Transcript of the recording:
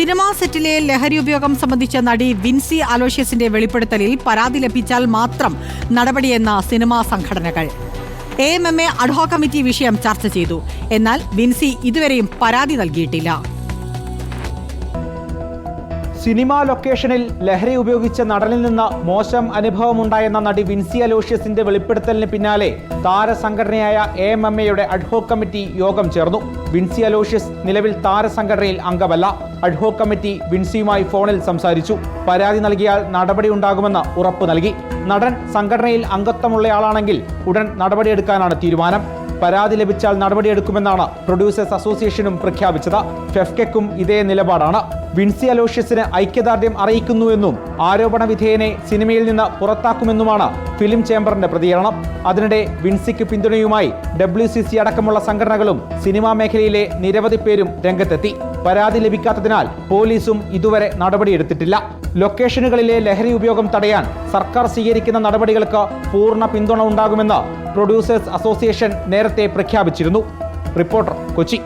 Cinema സെറ്റിലെ ലഹരി ഉപയോഗം സംബന്ധിച്ച നടി വിൻസി അലോഷ്യസിന്റെ വെളിപ്പെടുത്തലിൽ പരാതി ലഭിച്ചാൽ മാത്രം നടപടിയെന്ന സിനിമാ സംഘടനകൾ. A M M A ad hoc committee വിഷയം ചർച്ച ചെയ്തു. എന്നാൽ വിൻസി ഇതുവരെയും പരാതി നൽകിയിട്ടില്ല. സിനിമാ ലൊക്കേഷനിൽ ലഹരി ഉപയോഗിച്ച നടനിൽ നിന്ന് മോശം അനുഭവമുണ്ടായെന്ന നടി വിൻസി അലോഷ്യസിന്റെ വെളിപ്പെടുത്തലിന് പിന്നാലെ താരസംഘടനയായ എ എം എം എയുടെ അഡ്ഹോ കമ്മിറ്റി യോഗം ചേർന്നു. വിൻസി അലോഷ്യസ് നിലവിൽ താരസംഘടനയിൽ അംഗമല്ല. അഡ്ഹോക് കമ്മിറ്റി വിൻസിയുമായി ഫോണിൽ സംസാരിച്ചു. പരാതി നൽകിയാൽ നടപടി ഉണ്ടാകുമെന്ന് ഉറപ്പു നൽകി. നടൻ സംഘടനയിൽ അംഗത്വമുള്ളയാളാണെങ്കിൽ ഉടൻ നടപടിയെടുക്കാനാണ് തീരുമാനം. പരാതി ലഭിച്ചാൽ നടപടിയെടുക്കുമെന്നാണ് പ്രൊഡ്യൂസേഴ്സ് അസോസിയേഷനും പ്രഖ്യാപിച്ചത്. ഫെഫ്കെക്കും ഇതേ നിലപാടാണ്. വിൻസി അലോഷ്യസിന് ഐക്യദാർഢ്യം അറിയിക്കുന്നുവെന്നും ആരോപണ വിധേയനെ സിനിമയിൽ നിന്ന് പുറത്താക്കുമെന്നുമാണ് ഫിലിം ചേംബറിന്റെ പ്രതികരണം. അതിനിടെ വിൻസിക്ക് പിന്തുണയുമായി ഡബ്ല്യു അടക്കമുള്ള സംഘടനകളും സിനിമാ മേഖലയിലെ നിരവധി പേരും രംഗത്തെത്തി. പരാതി ലഭിക്കാത്തതിനാൽ പോലീസും ഇതുവരെ നടപടിയെടുത്തിട്ടില്ല. ലൊക്കേഷനുകളിലെ ലഹരി ഉപയോഗം തടയാൻ സർക്കാർ സ്വീകരിക്കുന്ന നടപടികൾക്ക് പൂർണ പിന്തുണ ഉണ്ടാകുമെന്ന് പ്രൊഡ്യൂസേഴ്സ് അസോസിയേഷൻ നേരത്തെ പ്രഖ്യാപിച്ചിരുന്നു. റിപ്പോർട്ടർ കൊച്ചി.